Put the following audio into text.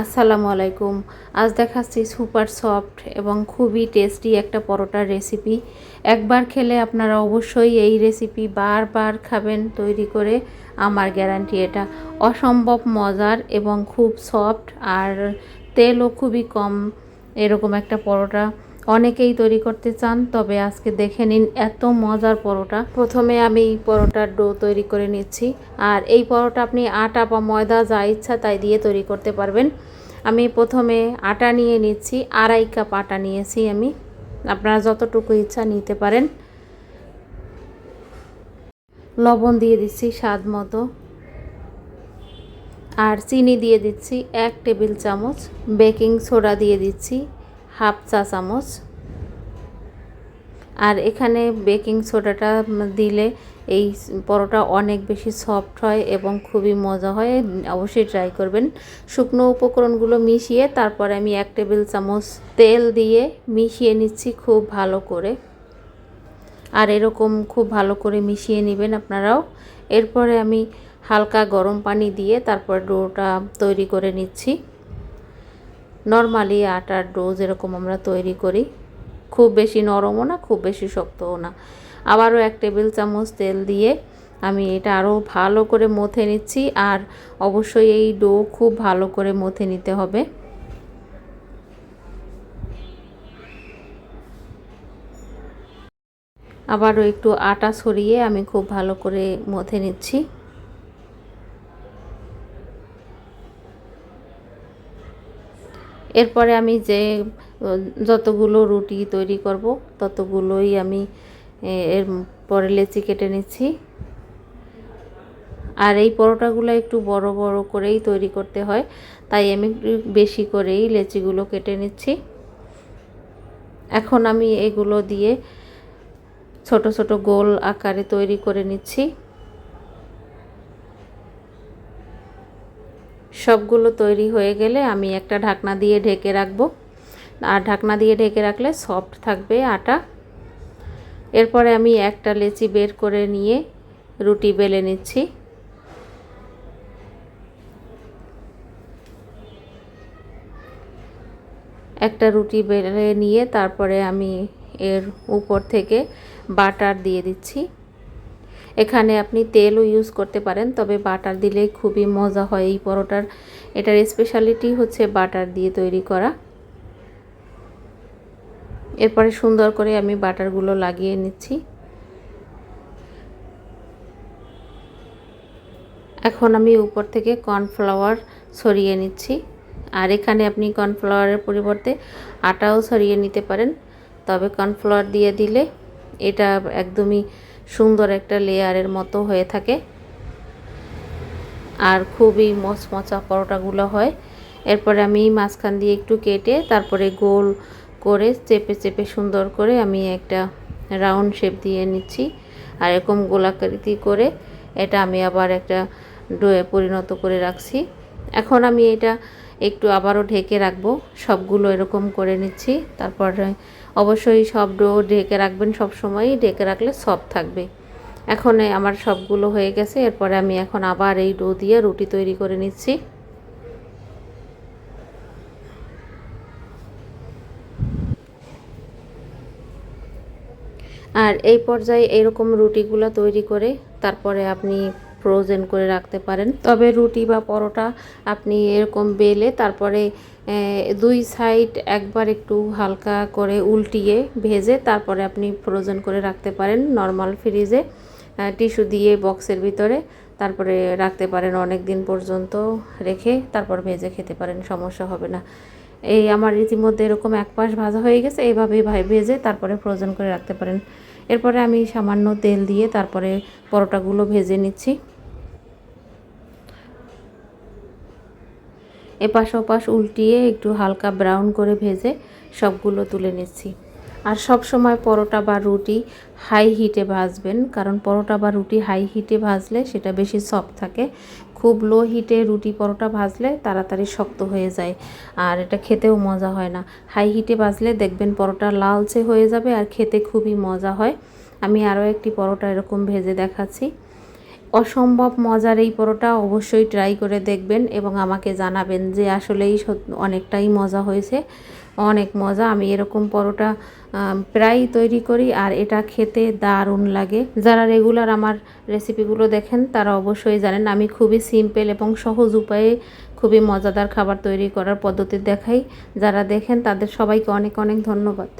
আসসালামু আলাইকুম। আজ দেখাচ্ছি সুপার সফট এবং খুবই টেস্টি একটা পরোটার রেসিপি। একবার খেলে আপনারা অবশ্যই এই রেসিপি বারবার খাবেন তৈরি করে। আমার গ্যারান্টি এটা। অসম্ভব মজার এবং খুব সফট আর তেলও খুবই কম এরকম একটা পরোটা। অনেকেই তৈরি করতে চান, তবে আজকে দেখে নিন এত মজার পরোটা। প্রথমে আমি পরোটার ডো তৈরি করে নিচ্ছি, আর এই পরোটা আপনি আটা বা ময়দা যা ইচ্ছা তাই দিয়ে তৈরি করতে পারবেন। আমি প্রথমে আটা নিয়ে নিচ্ছি, আড়াই কাপ আটা নিয়েছি আমি। আপনারা যতটুকু ইচ্ছা নিতে পারেন। লবণ দিয়ে দিচ্ছি স্বাদ মতো। আর চিনি দিয়ে দিচ্ছি এক টেবিল চামচ। বেকিং সোডা দিয়ে দিচ্ছি। হাফ চা চামচ। আর এখানে বেকিং সোডাটা দিলে এই পরোটা অনেক বেশি সফট হয় এবং খুবই মজা হয়। অবশ্যই ট্রাই করবেন। শুকনো উপকরণগুলো মিশিয়ে তারপরে আমি এক টেবিল চামচ তেল দিয়ে মিশিয়ে নিচ্ছি খুব ভালো করে। আর এরকম খুব ভালো করে মিশিয়ে নেবেন আপনারাও। এরপরে আমি হালকা গরম পানি দিয়ে তারপর ডোটা তৈরি করে নিচ্ছি। নর্মালি আটার ডো যেরকম আমরা তৈরি করি। খুব বেশি নরমও না, খুব বেশি শক্তও না। আবারও এক টেবিল চামচ তেল দিয়ে আমি এটা আরও ভালো করে মথে নিচ্ছি আর অবশ্যই এই ডো খুব ভালো করে মথে নিতে হবে। আবারও একটু আটা ছড়িয়ে আমি খুব ভালো করে মথে নিচ্ছি। এরপরে আমি যে যতগুলো রুটি তৈরি করব, ততগুলোই আমি এর পরে লেচি কেটে নিচ্ছি। আর এই পরোটাগুলো একটু বড় বড় করেই তৈরি করতে হয়, তাই আমি বেশি করেই লেচিগুলো কেটে নিচ্ছি। এখন আমি এগুলো দিয়ে ছোট ছোট গোল আকারে তৈরি করে নিচ্ছি। সবগুলো তৈরি হয়ে গেলে আমি একটা ঢাকনা দিয়ে ঢেকে রাখব। আর ঢাকনা দিয়ে ঢেকে রাখলে সফট থাকবে আটা। এরপরে আমি একটা লেচি বের করে নিয়ে রুটি বেলে নিচ্ছি। একটা রুটি বেলে নিয়ে তারপরে আমি এর উপর থেকে বাটার দিয়ে দিচ্ছি। এখানে আপনি তেলও ইউজ করতে পারেন, তবে বাটার দিলে খুবই মজা হয় এই পরোটার। এটার স্পেশালিটি হচ্ছে বাটার দিয়ে তৈরি করা। এরপরে সুন্দর করে আমি বাটারগুলো লাগিয়ে নিচ্ছি। এখন আমি উপর থেকে কর্নফ্লাওয়ার ছড়িয়ে নিচ্ছি। আর এখানে আপনি কর্নফ্লাওয়ারের পরিবর্তে আটাও ছড়িয়ে নিতে পারেন। তবে কর্নফ্লাওয়ার দিয়ে দিলে এটা একদমই সুন্দর একটা লেয়ারের মতো হয়ে থাকে। আর খুবই মচমচা পরোটাগুলো হয়। এরপরে আমি মাঝখান দিয়ে একটু কেটে তারপরে গোল করে চেপে চেপে সুন্দর করে আমি একটা রাউন্ড শেপ দিয়ে নিচ্ছি। আর এরকম গোলাকৃতি করে এটা আমি আবার একটা ডোয়ে পরিণত করে রাখছি। এখন আমি এটা একটু আবারও ঢেকে রাখব। সবগুলো এরকম করে নিচ্ছি। তারপর অবশ্যই সব ডো ঢেকে রাখবেন সব সময়ই ঢেকে রাখলে সব থাকবে। এখন আমার সবগুলো হয়ে গেছে, এরপরে আমি এখন আবার এই ডো দিয়ে রুটি তৈরি করে নিচ্ছি। আর এই পর্যায়ে এরকম রুটিগুলো তৈরি করে তারপরে আপনি ফ্রোজেন করে রাখতে পারেন। তবে রুটি বা পরোটা আপনি এরকম বেলে তারপরে দুই সাইড একবার একটু হালকা করে উল্টিয়ে ভেজে তারপরে আপনি ফ্রোজেন করে রাখতে পারেন নর্মাল ফ্রিজে টিস্যু দিয়ে বক্সের ভিতরে তারপরে রাখতে পারেন অনেক দিন পর্যন্ত রেখে তারপর ভেজে খেতে পারেন, সমস্যা হবে না। এই আমার ইতিমধ্যে এরকম এক পাশ ভাজা হয়ে গেছে এইভাবে ভেজে তারপরে ফ্রোজেন করে রাখতে পারেন। এরপরে আমি সামান্য তেল দিয়ে তারপরে পরোটাগুলো ভেজে নিচ্ছি। এপাশ ওপাশ উল্টিয়ে একটু হালকা ব্রাউন করে ভেজে সবগুলো তুলে নিচ্ছি। আর সব সময় পরোটা বা রুটি হাই হিটে ভাজবেন, কারণ পরোটা বা রুটি হাই হিটে ভাজলে সেটা বেশি সফট থাকে। খুব লো হিটে রুটি পরোটা ভাজলে তাড়াতাড়ি শক্ত হয়ে যায়, আর এটা খেতেও মজা হয় না। হাই হিটে ভাজলে দেখবেন পরোটা লালচে হয়ে যাবে আর খেতে খুবই মজা হয়। আমি আরও একটি পরোটা এরকম ভেজে দেখাচ্ছি। অসম্ভব মজার এই পরোটা অবশ্যই ট্রাই করে দেখবেন এবং আমাকে জানাবেন যে আসলেই অনেকটাই মজা হয়েছে। অনেক মজা। আমি এরকম পরোটা প্রায়ই তৈরি করি আর এটা খেতে দারুণ লাগে। যারা রেগুলার আমার রেসিপিগুলো দেখেন, তারা অবশ্যই জানেন আমি খুবই সিম্পল এবং সহজ উপায়ে খুবই মজাদার খাবার তৈরি করার পদ্ধতি দেখাই। যারা দেখেন, তাদের সবাইকে অনেক অনেক ধন্যবাদ।